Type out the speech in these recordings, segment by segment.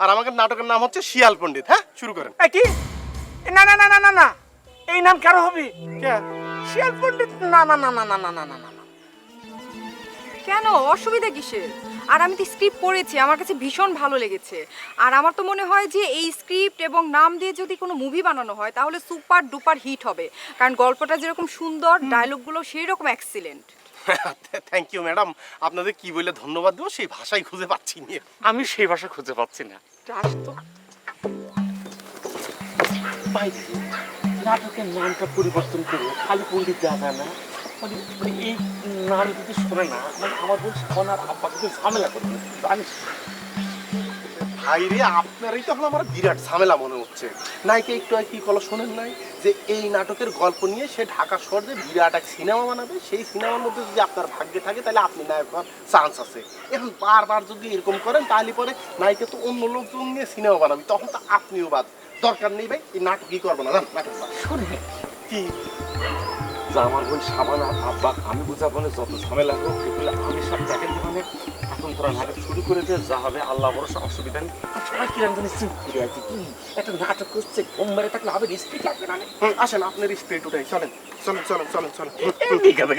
আর আমাদের নাটকের নাম হচ্ছে শিয়াল পণ্ডিত হ্যাঁ শুরু করেন কি না না না না না না এই নাম কারও হবে কে? শিয়াল পণ্ডিত না না না না না না না না না না কেন অসুবিধা কিসের আর আমি তো স্ক্রিপ্ট পড়েছি আমার কাছে ভীষণ ভালো লেগেছে আর আমার তো মনে হয় যে এই স্ক্রিপ্ট এবং নাম দিয়ে যদি কোনো মুভি বানানো হয় তাহলে সুপার ডুপার হিট হবে কারণ গল্পটা যেরকম সুন্দর ডায়লগগুলো সেই রকম এক্সিলেন্ট থ্যাংক ইউ ম্যাডাম আপনাদের কি বলে ধন্যবাদ দেবো? সেই ভাষাই খুঁজে পাচ্ছি না। আমি সেই ভাষা খুঁজে পাচ্ছি না। আসতো নাটকের নামটা পরিবর্তন করে খালি পণ্ডিত দাদা না। মানে মানে এই নাম যদি শোনে না মানে আমার বলছি ওনার আব্বা ঝামেলা করবে জানিস ভাই রে আপনারই তো এখন আমার বিরাট ঝামেলা মনে হচ্ছে। নাইকে একটু আগে কি কল শোনেন নাই? যে এই নাটকের গল্প নিয়ে সে ঢাকা শহরে বিরাট এক সিনেমা বানাবে সেই সিনেমার মধ্যে যদি আপনার ভাগ্যে থাকে তাহলে আপনি নায়ক হওয়ার চান্স আছে। এখন বারবার যদি এরকম করেন তাহলে পরে নায়িকা তো অন্য লোকজন নিয়ে সিনেমা বানাবি তখন তো আপনিও বাদ। দরকার নেই ভাই এই নাটকই করব না জান নাটক বাদ। কি? যে আমার বোন সাবান আব্বা আমি বুঝাবো যত ঝামেলা হোক এগুলো আমি সব দেখেন মানে এখন তোরা নাটক শুরু করে দে যা হবে আল্লাহ ভরসা অসুবিধা নেই। সবাই কিরম জানি চুপ করে আছে কি? একটা নাটক করছে ঘুম মেরে থাকলে হবে স্পিড লাগবে না আসেন আপনার রিস্পেক্ট উঠাই চলেন চলেন চলেন চলেন চলেন। ঠিক আছে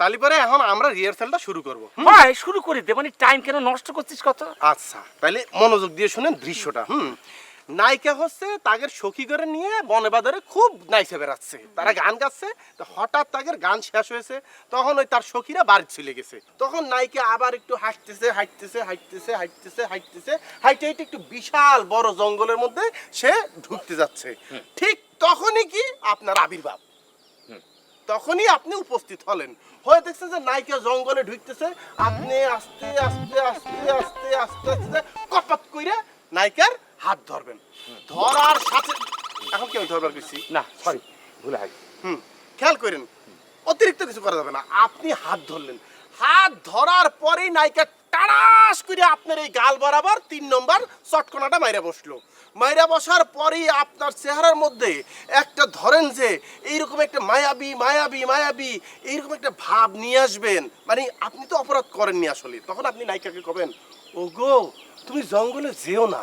তাহলে পরে এখন আমরা রিহার্সালটা শুরু করব। ভাই শুরু করে দে মানে টাইম কেন নষ্ট করছিস কত আচ্ছা তাহলে মনোযোগ দিয়ে শুনেন দৃশ্যটা হুম? নায়িকা হচ্ছে তাদের সখী করে নিয়ে বনে বাজারে খুব নাইসে বেড়াচ্ছে। তারা গান গাচ্ছে তো হঠাৎ তাদের গান শেষ হয়েছে তখন ওই তার সখীরা বাড়ি চলে গেছে। তখন নায়িকা আবার একটু হাঁটতেছে হাঁটতেছে হাঁটতেছে হাঁটতেছে হাঁটতেছে হাইটে হাইটে একটু বিশাল বড় জঙ্গলের মধ্যে সে ঢুকতে যাচ্ছে। ঠিক তখনই কি আপনার আবির্ভাব। তখনই আপনি উপস্থিত হলেন। হয়ে দেখছেন যে নায়িকা জঙ্গলে ঢুকতেছে আপনি আস্তে আস্তে আস্তে আস্তে আস্তে আস্তে কপাত কইরা নায়িকার হাত ধরবেন। ধরার সাথে এখন কি আমি ধরবার গেছি না সরি ভুলে হয়। হুম খেয়াল করেন অতিরিক্ত কিছু করা যাবে না। আপনি হাত ধরলেন। হাত ধরার পরেই নায়িকা টাড়াস করে আপনার এই গাল বরাবর তিন নম্বর চটকোনাটা মাইরা বসল। মাইরা বসার পরেই আপনার চেহারার মধ্যে একটা ধরেন যে এইরকম একটা মায়াবী মায়াবী মায়াবী এইরকম একটা ভাব নিয়ে আসবেন। মানে আপনি তো অপরাধ করেননি আসলে। তখন আপনি নায়িকাকে কবেন ও গো তুমি জঙ্গলে যেও না।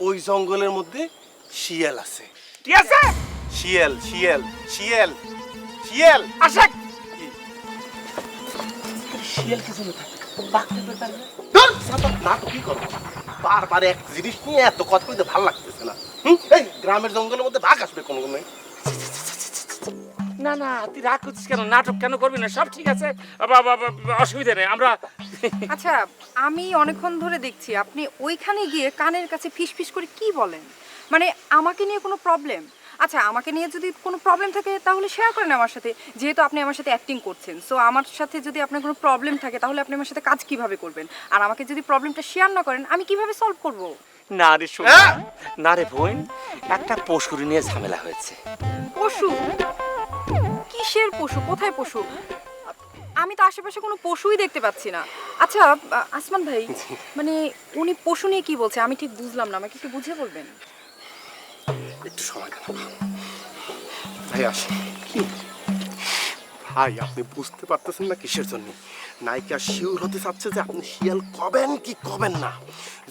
ওই জঙ্গলের মধ্যে শিয়াল আছে। কি আছে? শিয়াল শিয়াল শিয়াল শিয়াল। আশেক! কি? শিয়াল কি জন্য থাকে? বাঘটা তো তার না। না তো কি করব? বারবার এক জিনিস নিয়ে এত কথা বলতে ভালো লাগতেছে না। হুম? এই গ্রামের জঙ্গলের মধ্যে বাঘ আসবে কোনো কোনো না না তুই রাগ করছিস কেন? নাটক কেন করবি না? সব ঠিক আছে। অসুবিধা নেই আমরা আচ্ছা আমি অনেকক্ষণ ধরে দেখছি আপনি ওইখানে গিয়ে কানের কাছে ফিস ফিস করে কি বলেন? মানে আমাকে নিয়ে কোনো প্রবলেম আচ্ছা আমাকে নিয়ে যদি কোনো প্রবলেম থাকে তাহলে শেয়ার করেন আমার সাথে যেহেতু আপনি আমার সাথে অ্যাক্টিং করছেন। সো আমার সাথে যদি আপনার কোনো প্রবলেম থাকে তাহলে আপনি আমার সাথে কাজ কীভাবে করবেন? আর আমাকে যদি প্রবলেমটা শেয়ার না করেন আমি কীভাবে সলভ করব? না রে শোন হ্যাঁ? না রে বোন একটা পশুর নিয়ে ঝামেলা হয়েছে। পশু? কিসের পশু? কোথায় পশু? আমি তো আশেপাশে কোনো পশুই দেখতে পাচ্ছি না। আচ্ছা আসমান ভাই মানে উনি পশু নিয়ে কি বলছে? আমি ঠিক বুঝলাম না, আমাকে একটু বুঝিয়ে বলবেন? একটু সময় ভাই আসি ভাই, আপনি বুঝতে পারতেছেন না কিসের জন্য? নায়িকা শিওর হতে চাচ্ছে যে আপনি শিয়াল কবেন কি কবেন না।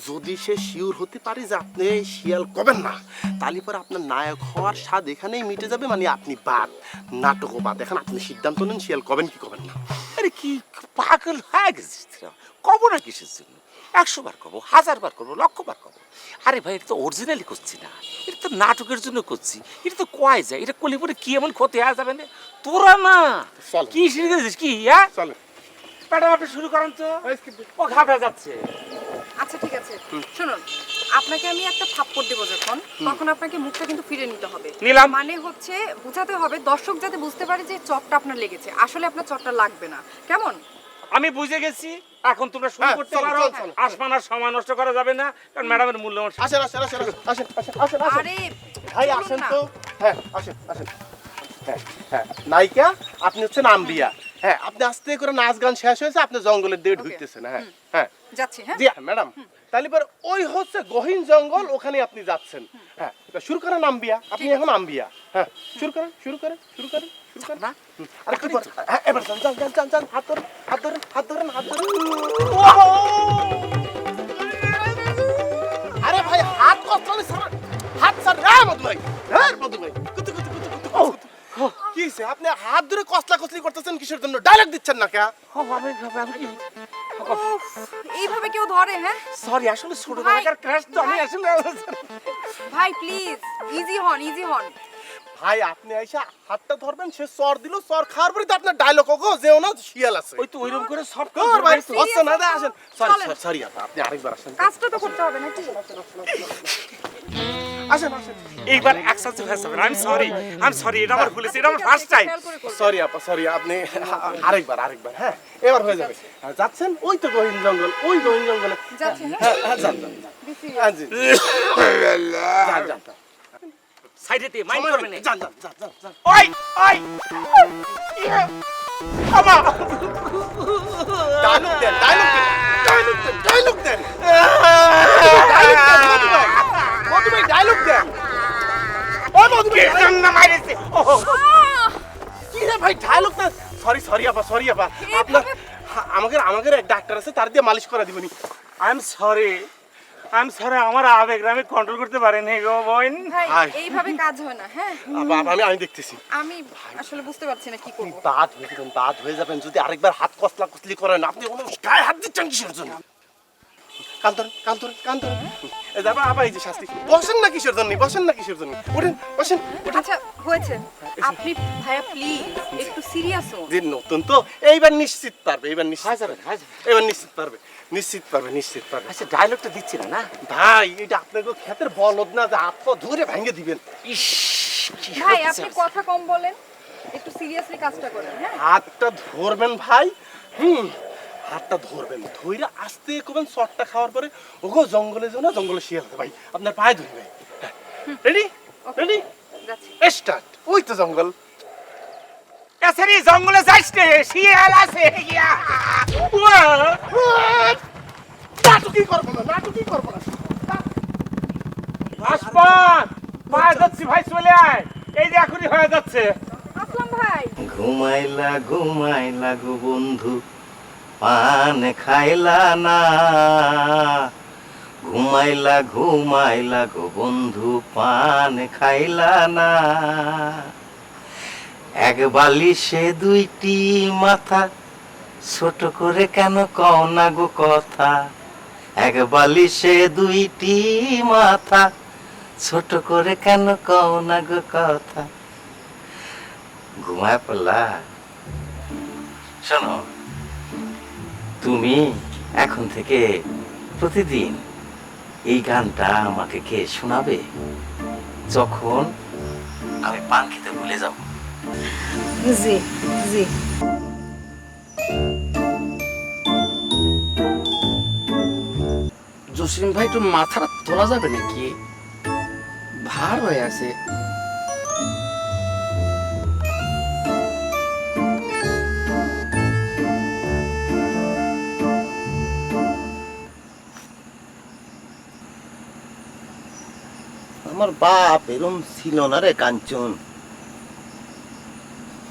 যদি সে শিওর হতে পারে যে আপনি শিয়াল কবেন না, তাহলে পরে আপনার নায়ক হওয়ার স্বাদ এখানেই মিটে যাবে মানে আপনি বাদ। নাটকও বাদ। এখন আপনি সিদ্ধান্ত নেন শিয়াল কবেন কি কবেন না। আরে কি পাগল? হয়ে, গেছিস তোরা? কব না কিসের জন্য? একশো বার করব হাজার বার করব লক্ষ বার করব। আরে ভাই এটা তো অরিজিনালি করছি না। এটা তো নাটকের জন্য করছি। এটা তো কয় যায়? এটা করলে পরে কি এমন ক্ষতি হয়ে যাবে না? তোরা না। চল। কি শিখে গেছিস কি? হ্যাঁ? চলেন। ম্যাডাম আপনি শুরু করেন তো। ও ঘাবড়ে যাচ্ছে। আচ্ছা ঠিক আছে। শুনুন আপনাকে আমি একটা থাপ্পড় দেবো যখন তখন আপনাকে মুখটা কিন্তু ফিরে নিতে হবে। নিলাম। মানে হচ্ছে বোঝাতে হবে দর্শক যাতে বুঝতে পারে যে চটটা আপনার লেগেছে। আসলে আপনার চটটা লাগবে না। কেমন? আমি বুঝে গেছি। এখন তোমরা শুরু হ্যাঁ, করতে পারো। আসমান আর সময় নষ্ট করা যাবে না কারণ ম্যাডামের মূল্য আসেন আসেন আসেন আসেন আসেন আসেন আরে ভাই আসেন তো। হ্যাঁ আসেন আসেন। হ্যাঁ, হ্যাঁ নায়িকা আপনি হচ্ছেন আম্বিয়া। হ্যাঁ আপনি আস্তে করে নাচ গান শেষ হয়েছে আপনি জঙ্গলের দিকে ঢুকতেছেন হ্যাঁ হ্যাঁ। যাচ্ছি হ্যাঁ। জি হ্যাঁ, ম্যাডাম। তাহলে এবার ওই হচ্ছে গহীন জঙ্গল ওখানে আপনি যাচ্ছেন। হ্যাঁ শুরু করেন আম্বিয়া। আপনি এখন আম্বিয়া। হ্যাঁ শুরু করেন শুরু করেন শুরু করেন শুরু করেন। আর কি এবার যান যান যান যান হাত হাত ধরেন হাত আরে ভাই হাত কষ্টলে স্যার হাত স্যার রে মধু ভাই রে আপনি হাত ধরে কসলা কসলি করতেছেন কিসের জন্য? ডাইরেক্ট দিচ্ছেন না কে? আমি এইভাবে কেউ ধরে হ্যাঁ? সরি আসলে ছোটবেলাকার ক্রাশ তো আমি ভাই। প্লিজ ইজি হন ইজি হন। ভাই আপনি আইসা হাতটা ধরবেন সে সর দিল সর খাওয়ার পরে তো আপনার ডায়লগ ওগো যেও না শিয়াল আছে। ওই তো ওইরকম করে সব কর ভাই হচ্ছে না আসেন। সরি। সরি আপা আপনি আরেকবার আসেন। কাজটা তো করতে হবে নাকি? আসেন আসেন। এইবার একসাথে হয়ে যাবে। I am sorry I am sorry এটা আমার ভুল হয়েছে, এটা আমার ফার্স্ট টাইম। সরি আপা সরি আপনি আরেকবার আরেকবার হ্যাঁ এবার হয়ে যাবে। যাচ্ছেন? ওই তো গহীন জঙ্গল ওই গহীন জঙ্গলে। যাচ্ছি হ্যাঁ? হ্যাঁ হ্যাঁ যান. হ্যাঁ, জি। যান যান। সাইডে মাইন্ড করবে না। যান যান যান যান ওই ওই। আমা। ডায়লগ দেন ডায়লগ দেন ডায়লগ দেন ডায়লগ দেন। ভাই মধু ডায়লগ দেন। ও কে জন্য মাইরেছে ও কি রে ভাই ডায়লগ না সরি সরি আপা সরি আপা। আপনার আমাদের আমাদের এক ডাক্তার আছে তার দিয়ে মালিশ করে দিবনি। I am sorry. সরি আমার আবেগ আমি কন্ট্রোল করতে পারিনি গো বোন। ভাই। এইভাবে কাজ হয় না হ্যাঁ? আপা, আমি আমি দেখতেছি। আমি আসলে বুঝতে পারছি না কি করব। দাঁত হয়ে যাবেন দাঁত হয়ে যাবেন যদি আরেকবার হাত কসলা কসলি করেন আপনি কোনো গায়ে হাত দিচ্ছেন কিসের জন্য? কান্তর কান্তর কান্তর এই যাবা আবার এই যে শাস্তি। বসেন না কিসের জন্য বসেন না কিসের জন্য। ওঠেন বসেন আচ্ছা হয়েছে। আপনি ভাইয়া প্লিজ একটু সিরিয়াস হন। যে নতুন তো এইবার নিশ্চিত পারবে এইবার নিশ্চিত হাই যাবে হাই এবার নিশ্চিত পারবে। নিশ্চিত পারবে নিশ্চিত পারবে। আচ্ছা ডায়লগটা দিচ্ছি না না? ভাই এটা আপনাকে ক্ষেতের বলদ না যে হাত পা ধরে ভেঙে দিবেন। ইস ভাই আপনি কথা কম বলেন একটু সিরিয়াসলি কাজটা করেন হ্যাঁ? হাতটা ধরবেন ভাই হুম হাতটা ধরবেন ধইরা আস্তে করবেন শটটা খাওয়ার পরে ওগো জঙ্গলে যাও না জঙ্গলে শিয়াল আছে ভাই আপনার পায়ে ধরি ভাই। রেডি রেডি যাচ্ছি। স্টার্ট ওই তো জঙ্গল। এসরি জঙ্গলে যাইস রে শিয়াল আছে উয়া! নাটুকি করব না নাটুকি করব না। ভাসপান পায়ে যাচ্ছি ভাই চলে আয়। এই যে এখনই হয়ে যাচ্ছে। ঘুমাইলা ঘুমাইলা গো বন্ধু পান খাইলা না। ঘুমাইলা ঘুমাইলা গো বন্ধু পান খাইলা না। এক বালিশে দুইটি মাথা। ছোট করে কেন কও না গো কথা? এক বালিশে দুইটি মাথা। ছোট করে কেন কও না গো কথা? ঘুমায় পড়লা? শোনো, তুমি এখন থেকে প্রতিদিন এই গানটা আমাকে কে শোনাবে? যখন আমি পান খেতে ভুলে যাব। জি জি। জসিম ভাই একটু মাথাটা তোলা যাবে নাকি? ভার হয়ে আছে। আমার বাপ এরম ছিল না রে, কাঞ্চন।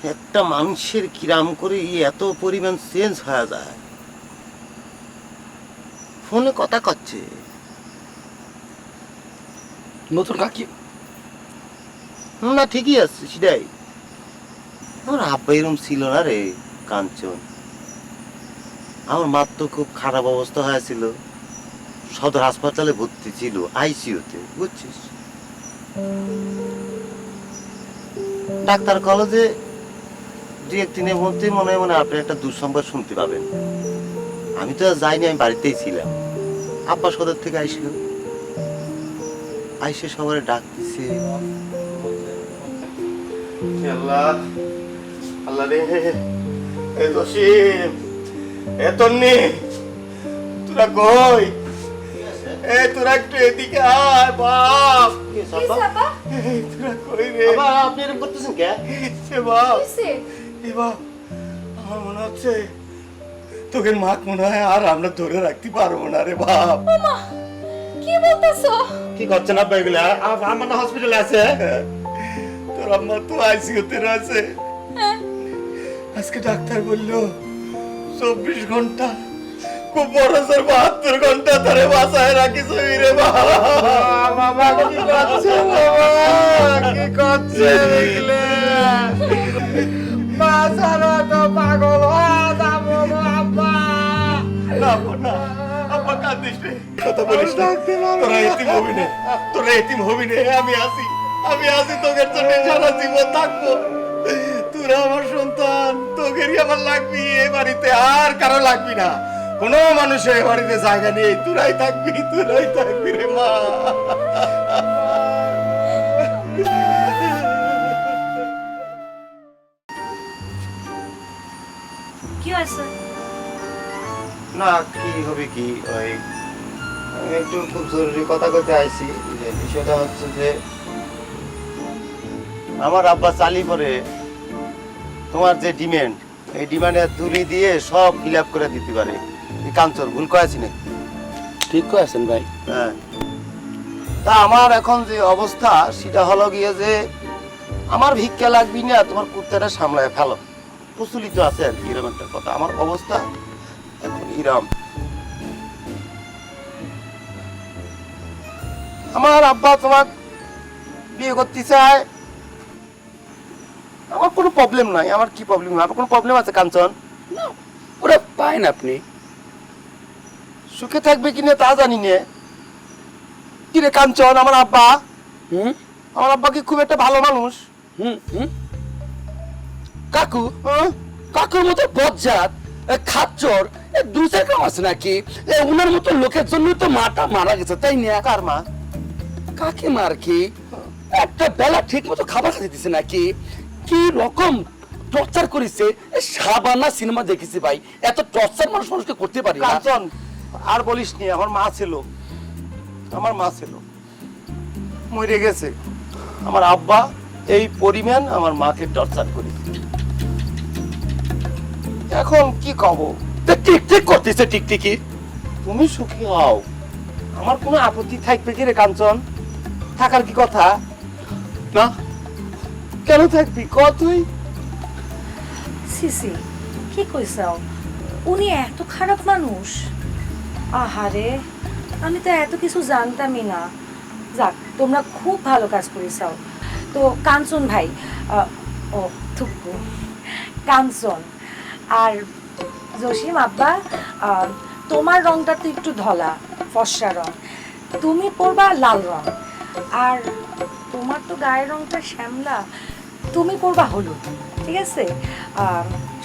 একটা মানুষের কিরাম করে এত পরিমাণ চেঞ্জ হয়ে যায়। ফোনে কথা করছে নতুন কাকি? না ঠিকই আছে সেটাই। আমার আব্বা এরম ছিল না রে কাঞ্চন। আমার মার তো খুব খারাপ অবস্থা হয়েছিল। সদর হাসপাতালে ভর্তি ছিল আইসিইউতে বুঝছিস? ডাক্তার কলেজে দু একদিনের মধ্যে মনে হয় মানে আপনি একটা দুঃসংবাদ শুনতে পাবেন। আমি তো আর যাইনি আমি বাড়িতেই ছিলাম। আব্বা সদর থেকে আইছিল আইসে সবারে ডাক দিছে। আল্লাহ আল্লাহ রে এ জসিম এ তন্নি তোরা কই? এ তোরা একটু এদিকে আয় বাপ। এই তোরা কই রে? বাবা আপনি এরকম করতেছেন কে? সে বাপ। এ বাপ আমার মনে হচ্ছে তোকে মাক মনে হয় আর আমরা ধরে রাখতে পারব না রে বাপ। কি বলতেছো? কি করছেন এগুলা? আমার না হসপিটালে আছে। তোর আম্মা তো আইসিইউতে রয়েছে। আজকে ডাক্তার বলল চব্বিশ ঘণ্টা খুব বড় সর বাহাত্তর ঘণ্টা ধরে বাসায় রাখিস রে বাবা বাবা কি করছে বাবা? কি করছে মা ছাড়া তো পাগল হয়ে যাব আব্বা আব্বা কাঁদিস রে কথা বলিস না তোরা এতিম হবি না তোরা এতিম হবি না আমি আছি আমি আছি তোদের জন্য সারা জীবন থাকব তোরা আমার সন্তান তোকেরই আমার লাগবি এ বাড়িতে আর কারও লাগবি না কোনো মানুষের বাড়িতে জায়গা নেই তোরাই থাকবি তোরাই থাকবি রে মা হয়েছে না কি হবে কি? ওই আমি একটু খুব জরুরি কথা করতে আইছি যে বিষয়টা হচ্ছে যে আমার আব্বা চালি পরে তোমার যে ডিমান্ড এই ডিমান্ডে তুলি দিয়ে সব ফিল আপ করে দিতে পারে। এই কাঞ্চর ভুল করেছি না ঠিক কয়েছেন ভাই। হ্যাঁ। তা আমার এখন যে অবস্থা সেটা হলো গিয়ে যে আমার ভিক্ষা লাগবি না তোমার কুত্তাটা সামলায় ফেলো। প্রচলিত আছে আর কি এরকম একটা কথা। আমার অবস্থা এখন ইরাম আমার আব্বা তোমার বিয়ে করতে চায়। আমার কোনো প্রবলেম নাই। আমার কি প্রবলেম আমার কোনো প্রবলেম আছে কাঞ্চন? ওরা পায় না আপনি। সুখে থাকবে কিনা তা জানি না। কিরে কাঞ্চন আমার আব্বা? হুম? আমার আব্বা কি খুব একটা ভালো মানুষ? হুম হুম? কাকু? কাকুর মতো বজ্জাত খাচ্চর এ দু চার আছে নাকি? এ উনার মতো লোকের জন্য তো মাটা মারা গেছে তাই না? কার মা? কাকে মার কি? একটা বেলা ঠিক মতো খাবার খেতে দিছে নাকি? কি রকম টর্চার করেছে? এ সাবানা সিনেমা দেখেছি ভাই এত টর্চার মানুষ মানুষকে করতে পারি না। কাঞ্চন আর বলিস নি আমার মা ছিল। আমার মা ছিল। মরে গেছে। আমার আব্বা এই পরিমাণ আমার মাকে টর্চার করে এখন কি কব? তা ঠিক ঠিক করতেছে টিকটিকি তুমি সুখী হও। আমার কোনো আপত্তি থাকবে কি রে কাঞ্চন? থাকার কি কথা? না। কেন থাকবি? ক তুই? সিসি কি কইসাও উনি এত খারাপ মানুষ। আহারে আমি তো এত কিছু জানতামই না। যাক তোমরা খুব ভালো কাজ করেছাও তো কাঞ্চন ভাই ও থুকু। কাঞ্চন আর জসিম আব্বা তোমার রংটা তো একটু ধলা ফর্সা রং। তুমি পরবা লাল রং। আর তোমার তো গায়ের রংটা শ্যামলা তুমি পরবা হলুদ ঠিক আছে?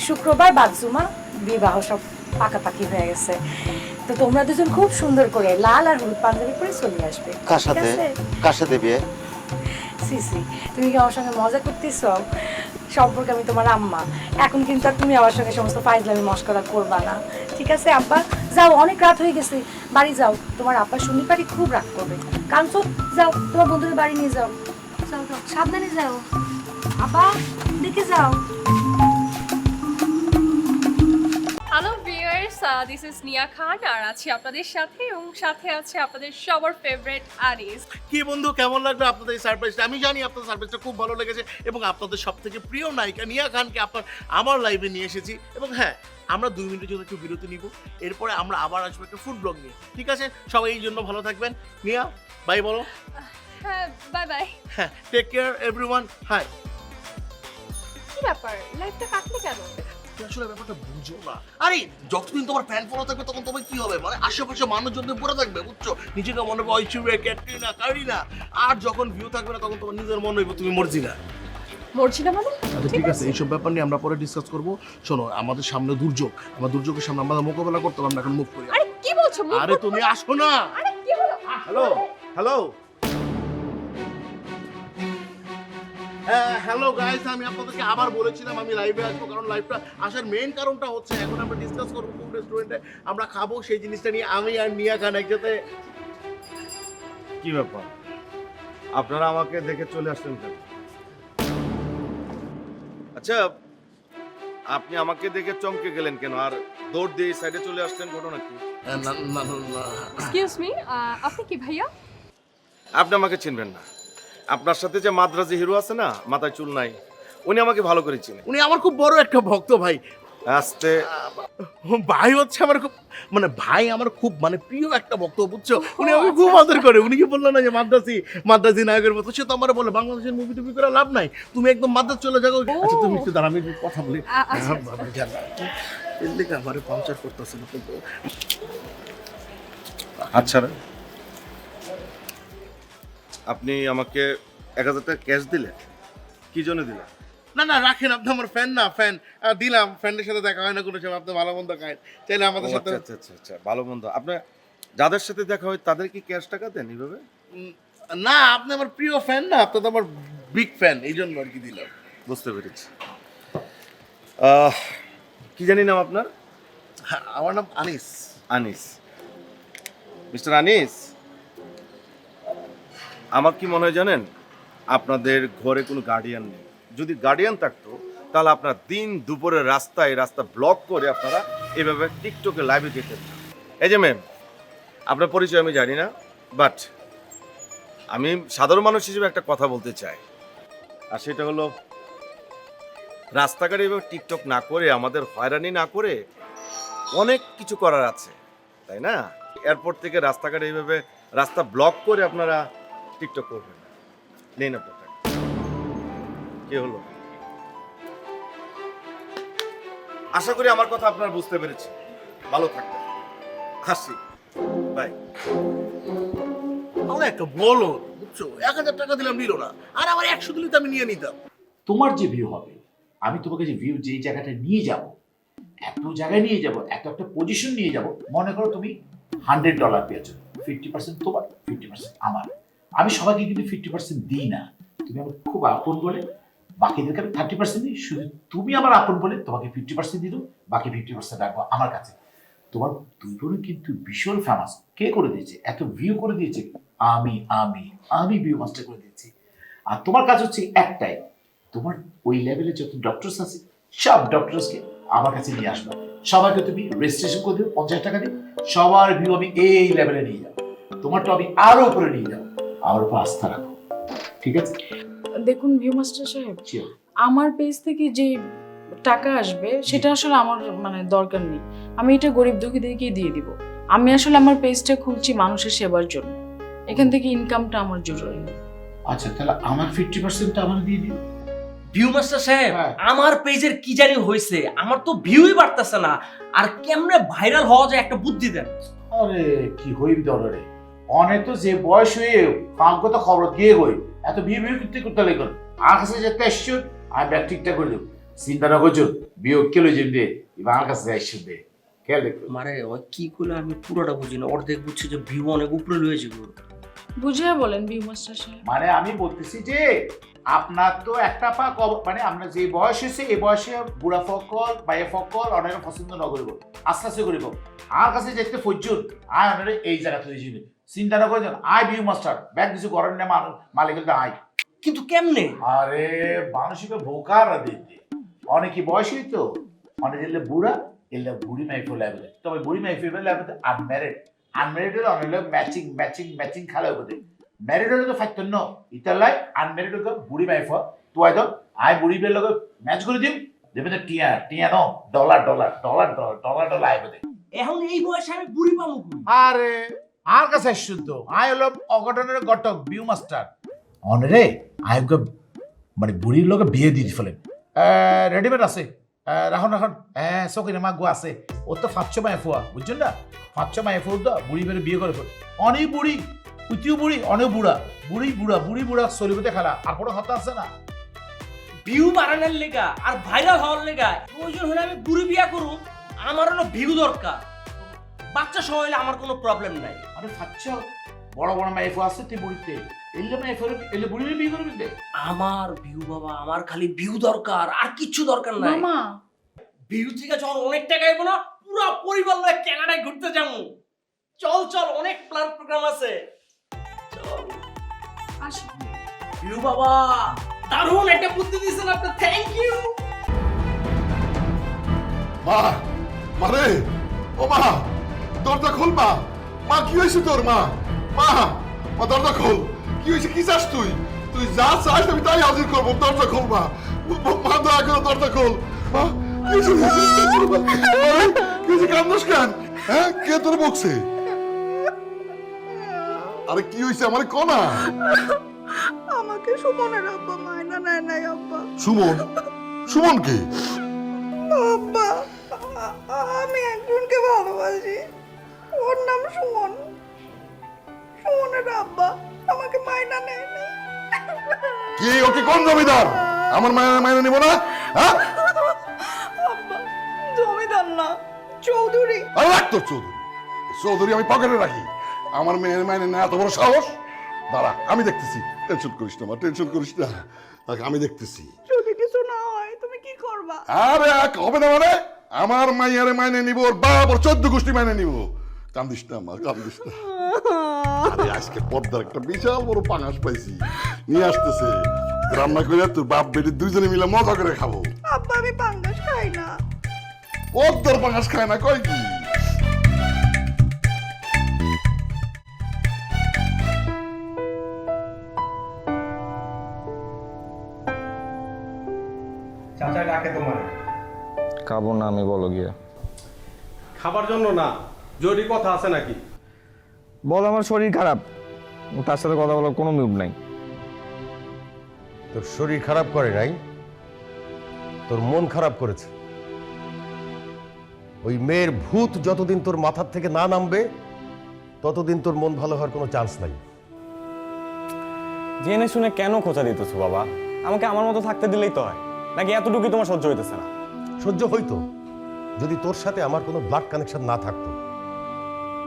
শুক্রবার বাগজুমা বিবাহ সব পাকাপাকি হয়ে গেছে। তো তোমরা দুজন খুব সুন্দর করে লাল আর হলুদ পাঞ্জাবি পরে চলে আসবে কার সাথে? কার সাথে বিয়ে? সিসি তুমি কি আমার সঙ্গে মজা করতেছ? সম্পর্কে আমি তোমার আম্মা। এখন কিন্তু আর তুমি আমার সঙ্গে সমস্ত ফাইজলামি, মস্করা করবা না। ঠিক আছে, আব্বা? যাও, অনেক রাত হয়ে গেছে। বাড়ি যাও। তোমার আব্বা শুনি পারি খুব রাগ করবে। কারণ যাও। তোমার বন্ধুদের বাড়ি নিয়ে যাও। যাও যাও। সাবধানে যাও। আব্বা দেখে যাও। হ্যালো ভিউয়ার্স দিস ইজ নিয়া খান আর আছি আপনাদের সাথে এবং সাথে আছে আপনাদের সবার ফেভারিট আনিস কি বন্ধু কেমন লাগল আপনাদের এই সারপ্রাইজটা আমি জানি আপনাদের সারপ্রাইজটা খুব ভালো লেগেছে এবং আপনাদের সব থেকে প্রিয় নায়িকা নিয়া খানকে আপনার আমার লাইভে নিয়ে এসেছি। এবং হ্যাঁ আমরা দুই মিনিটের জন্য একটু বিরতি নিব। এরপরে আমরা আবার আসব একটা ফুড ব্লগ নিয়ে। ঠিক আছে? সবাই এই জন্য ভালো থাকবেন। নিয়া বাই বলো। হ্যাঁ বাই বাই হ্যাঁ টেক কেয়ার এভরিওয়ান হাই কি ব্যাপার? লাইফটা কাটলে কেন? আসলে ব্যাপারটা বুঝো না। আরে যতদিন তোমার ফ্যান ফলো থাকবে তখন তোমার কি হবে? মানে আশেপাশে মানুষজন পড়ে থাকবে বুঝছ? নিজেকে মনে হবে ঐশ্বর্য ক্যাটরিনা কারিনা। আর যখন ভিউ থাকবে না তখন তোমার নিজের মনে হইবে তুমি মর্জি না মানে? আচ্ছা ঠিক আছে এইসব ব্যাপার নিয়ে আমরা পরে ডিসকাস করব। শোনো আমাদের সামনে দুর্যোগ। আমার দুর্যোগের সামনে আমাদের মোকাবেলা করতে হবে আমরা এখন মুভ করি। আরে কি বলছো? মুখ আরে তুমি আসো না। আরে কি হলো? হ্যালো হ্যালো হ্যালো গাইস আমি আপনাদেরকে আবার বলেছিলাম আমি লাইভে আসব কারণ লাইভটা আসার মেইন কারণটা হচ্ছে এখন আমরা ডিসকাস করব কোন রেস্টুরেন্টে আমরা খাব সেই জিনিসটা নিয়ে আমি আর নিয়া খান একসাথে কি ব্যাপার? আপনারা আমাকে দেখে চলে আসলেন কেন? আচ্ছা আপনি আমাকে দেখে চমকে গেলেন কেন? আর দৌড় দিয়ে সাইডে চলে আসলেন ঘটনা কি? এক্সকিউজ মি আপনি কি ভাইয়া? আপনি আমাকে চিনবেন না। আপনার সাথে যে মাদ্রাজি হিরো আছে না মাথায় চুল নাই উনি আমাকে ভালো করে চিনে। উনি আমার খুব বড় একটা ভক্ত ভাই। আস্তে। ভাই হচ্ছে আমার খুব মানে ভাই আমার খুব মানে প্রিয় একটা বক্তব্য বুঝছ? উনি আমাকে খুব আদর করে। উনি কি বলল না যে মাদ্রাসি মাদ্রাসি নায়কের মতো? সে তো আমার বলে বাংলাদেশের মুভি টুভি করে লাভ নাই। তুমি একদম মাদ্রাস চলে যাও। আচ্ছা তুমি একটু দাঁড়া আমি কথা বলি। হ্যাঁ। এর লেগে আমার পাংচার করতেছে না আচ্ছা রে। আপনি আমাকে এক হাজার টাকা ক্যাশ দিলেন? কি জন্য দিলেন? না না রাখেন আপনি আমার ফ্যান না ফ্যান দিলাম ফ্যানের সাথে দেখা হয় না কোনো সময় আপনি ভালো মন্দ খায়। চাইলে আমাদের সাথে আচ্ছা আচ্ছা আচ্ছা আচ্ছা ভালো মন্দ। আপনার যাদের সাথে দেখা হয় তাদের কি ক্যাশ টাকা দেন এইভাবে? না আপনি আমার প্রিয় ফ্যান না আপনি তো আমার বিগ ফ্যান এই জন্য আর কি দিলাম। বুঝতে পেরেছি। আহ, কি জানি নাম আপনার? হ্যাঁ, আমার নাম আনিস। আনিস। মিস্টার আনিস? আমার কি মনে হয় জানেন? আপনাদের ঘরে কোনো গার্ডিয়ান নেই। যদি গার্ডিয়ান থাকতো, তাহলে আপনার দিন দুপুরে রাস্তায় রাস্তা ব্লক করে আপনারা এভাবে টিকটকে লাইভে যেতেন না। এই যে ম্যাম আপনার পরিচয় আমি জানি না বাট আমি সাধারণ মানুষ হিসেবে একটা কথা বলতে চাই। আর সেটা হলো, রাস্তাঘাটে এভাবে টিকটক না করে, আমাদের হয়রানি না করে অনেক কিছু করার আছে, তাই না? এয়ারপোর্ট থেকে রাস্তাঘাটে এইভাবে রাস্তা ব্লক করে আপনারা টিকটক করবেন নেই না আপনার টাকা। কি হলো? আশা করি আমার কথা আপনারা বুঝতে পেরেছি ভালো থাকবেন। হাসি। বাই। আমার একটা বলো বুঝছ? এক হাজার টাকা দিলাম নিল না। আর আমার একশো দিলে তো আমি নিয়ে নিতাম। তোমার যে ভিউ হবে আমি তোমাকে যে ভিউ যেই জায়গাটা নিয়ে যাব এত জায়গায় নিয়ে যাব এত একটা পজিশন নিয়ে যাব মনে করো তুমি হান্ড্রেড ডলার পেয়েছ। ফিফটি পার্সেন্ট তোমার ফিফটি পার্সেন্ট আমার। আমি সবাইকে কিন্তু ফিফটি পার্সেন্ট দিই না। তুমি আমার খুব আপন বলে, বাকিদেরকে আমি থার্টি পার্সেন্ট দিই। শুধু তুমি আমার আপন বলে তোমাকে ফিফটি পার্সেন্ট দিল বাকি ফিফটি পার্সেন্ট রাখব আমার কাছে। তোমার দুই কিন্তু ভীষণ ফেমাস কে করে দিয়েছে? এত ভিউ করে দিয়েছে। আমি আমি আমি ভিউ মাস্টার করে দিয়েছি। আর তোমার কাজ হচ্ছে একটাই, তোমার ওই লেভেলে যত ডক্টরস আছে, সব ডক্টরসকে আমার কাছে নিয়ে আসবে। সবাইকে তুমি রেজিস্ট্রেশন করে দিও, পঞ্চাশ টাকা দিও সবার ভিউ আমি এই লেভেলে নিয়ে যাব। তোমারটা আমি আরও উপরে নিয়ে যাব। আমার উপর আস্থা রাখো। ঠিক আছে? দেখুন ভিউ মাস্টার সাহেব আমার পেজ থেকে যে টাকা আসবে সেটা আসলে আমার মানে দরকার নেই। আমি এটা গরিব দুঃখীদেরকেই দিয়ে দিব। আমি আসলে আমার পেজটা খুলছি মানুষের সেবার জন্য। এখান থেকে ইনকামটা আমার জরুরি। আচ্ছা তাহলে আমার ফিফটি পার্সেন্টটা আমার দিয়ে দিও ভিউ মাস্টার সাহেব হ্যাঁ। আমার পেজের কি জানি হয়েছে? আমার তো ভিউই বাড়তেছে না। আর কেমনে ভাইরাল হওয়া যায় একটা বুদ্ধি দেন। আরে কি হইবি দরে অনেক তো যে বয়স হয়ে কাউকে তো খবর দিয়ে গই এত বিয়ে বিয়ে করতে করতে লেগুন আমার কাছে যেতে আসছো আমি ব্যাগ ঠিকঠাক করে দেবো চিন্তা না করছ বিয়ে কে লই যাবি দে এবার আমার কাছে আসছো দে মানে ওই কি করলে আমি পুরোটা বুঝি না। অর্ধেক বুঝছি যে ভিউ অনেক উপরে রয়ে যাব। বুঝিয়ে বলেন ভিউ মাস্টার সাহেব। মানে আমি বলতেছি যে আপনার তো একটা পা মানে আপনার যে বয়স হয়েছে এই বয়সে বুড়া ফকল বাইয়ে ফকল অনেক পছন্দ ন করিব আস্তে আস্তে করিব। আমার কাছে যেতে ফজ্জুর। আয় আপনার এই জায়গা তুই যাবে চিন্তা না করে যান আয় বিউ মাস্টার। ব্যাগ কিছু করেন না মালিক আয়। কিন্তু কেমনে? আরে মানুষকে বোকার দিতে। অনেকে বয়সই তো। অনেক এলে বুড়া এলে বুড়ি মাইফো লাগবে তবে বুড়ি মাইফো লাগবে আনম্যারিড আনম্যারিড হলে অনেক ম্যাচিং ম্যাচিং ম্যাচিং খেলা হবে ম্যারিড হলে তো ফাইতো ন। ইতালাই আনম্যারিড হলে বুড়ি মাইফো তো আই দন আই বুড়ি বের লগে ম্যাচ করে দিম। দেবে তো টিয়া টিয়া ন। Dollar dollar dollar dollar dollar dollar আইবে দে এখন এই বয়সে আমি বুড়ি পাবো? আরে আর কাছে শুদ্ধ। আই হলো অঘটনের ঘটক বিউ মাস্টার অনরে আই মানে বুড়ির লোকে বিয়ে দিয়ে ফেলে রেডিমেড আছে। রাখুন রাখুন হ্যাঁ মা গো আছে। ও তো মায়ে ফুয়া বুঝছেন না? পাঁচশো মায়ে ফুয়া তো বুড়ি বেড়ে বিয়ে করে ফেলে। অনেক বুড়ি উতিও বুড়ি অনেক বুড়া। বুড়ি বুড়া বুড়ি বুড়া সলিবতে খেলা আর কোনো হতা আছে না? ভিউ বাড়ানোর লেগা আর ভাইরাল হওয়ার লেগা প্রয়োজন হলে আমি বুড়ি বিয়া করুম। আমার হলো ভিউ দরকার। বাচ্চা সহ হলে আমার কোনো প্রবলেম নাই। আরে পাঁচশো বড় বড় মায়ে ফুয়া আছে তুই বুড়িতে। এলে মায়ে ফুয়া এলে বুড়ি বিয়ে করবি দে আমার ভিউ বাবা আমার খালি ভিউ দরকার আর কিচ্ছু দরকার নাই। মামা। ভিউ থেকে যখন অনেক টাকা আইবো না পুরো পরিবার লয়ে কানাডায় ঘুরতে যাব। চল চল অনেক প্ল্যান প্রোগ্রাম আছে। চল। আসি। ভিউ বাবা দারুণ একটা বুদ্ধি দিয়েছেন আপনি থ্যাংক ইউ মা মারে ও মা দরজা খোল মা। মা কি হয়েছে তোর মা? মা মা দরজা খোল। কি হয়েছে কি চাস তুই? তুই যা চাস আমি তাই হাজির করব। দরজা খোল মা। মা দয়া করে দরজা খোল। মা কি হয়েছে? আরে, কি হয়েছে? কান্দোস কেন? হ্যাঁ কে তোর বকছে? আরে কি হয়েছে আমার কনা আমাকে সুমনের আব্বা মায়না নেয় নাই আব্বা। সুমন? সুমন কে? আব্বা। আমি একজনকে ভালোবাসি। ওর নাম সুমন। সুমনের আব্বা আমাকে মায়না নেয় না কি ওকে কোন জমিদার? আমার মায়ের মায়ের নিব না? হ্যাঁ? আব্বা জমিদার না চৌধুরী। আরে রাখ তোর চৌধুরী। চৌধুরী আমি পকেটে রাখি। আমার মেয়ের মায়ের না এত বড় সাহস? দাঁড়া আমি দেখতেছি। টেনশন করিস না মা টেনশন করিস না। আমি দেখতেছি। যদি কিছু না হয় তুমি কি করবা? আরে হবে না মানে? আমার মাইয়ারে মাইনে নিব ওর বাপ ওর চোদ্দ গোষ্ঠী মাইনে নিব। কান্দিস না মা কান্দিস না। আরে আজকে পদ্মার একটা বিশাল বড় পাঙাশ পাইছি। নিয়ে আসতেছে। রান্না করে তোর বাপ বেটি দুইজনে মিলে মজা করে খাব। আব্বা আমি পাঙ্গাস খাই না। পদ্মার পাঙাশ খায় না কয় কি? চাচা ডাকে তোমার? খাব না আমি বলো গিয়ে। খাবার জন্য না জরুরি কথা আছে নাকি? বল আমার শরীর খারাপ। তার সাথে কথা বলার কোনো মুভ নাই। তোর শরীর খারাপ করে নাই তোর মন খারাপ করেছে। ওই মেয়ের ভূত যতদিন তোর মাথার থেকে না নামবে ততদিন তোর মন ভালো হওয়ার কোনো চান্স নাই। জেনে শুনে কেন খোঁচা দিতেছো বাবা? আমাকে আমার মতো থাকতে দিলেই তো হয়। নাকি এতটুকুই তোমার সহ্য হইতেছে না? সহ্য হইতো যদি তোর সাথে আমার কোনো ব্লাড কানেকশন না থাকতো।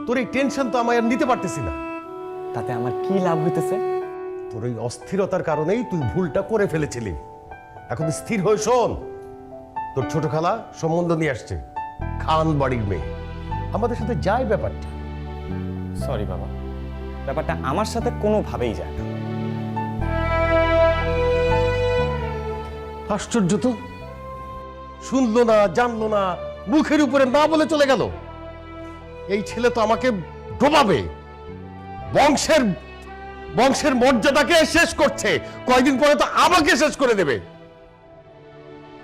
তোর এই টেনশন তো আমায় আর নিতে পারতেছি না। তাতে আমার কি লাভ হইতেছে? তোর এই অস্থিরতার কারণেই তুই ভুলটা করে ফেলেছিলি। এখন স্থির হয়ে শোন তোর ছোট খালা সম্বন্ধ নিয়ে আসছে খান বাড়ির মেয়ে। আমাদের সাথে যায় ব্যাপারটা। সরি বাবা ব্যাপারটা আমার সাথে কোনোভাবেই যায় না। আশ্চর্য তো। শুনলো না, জানলো না, মুখের উপরে না বলে চলে গেল। এই ছেলে তো আমাকে ডোবাবে। বংশের বংশের মর্যাদাকে শেষ করছে। কয়দিন পরে তো আমাকে শেষ করে দেবে।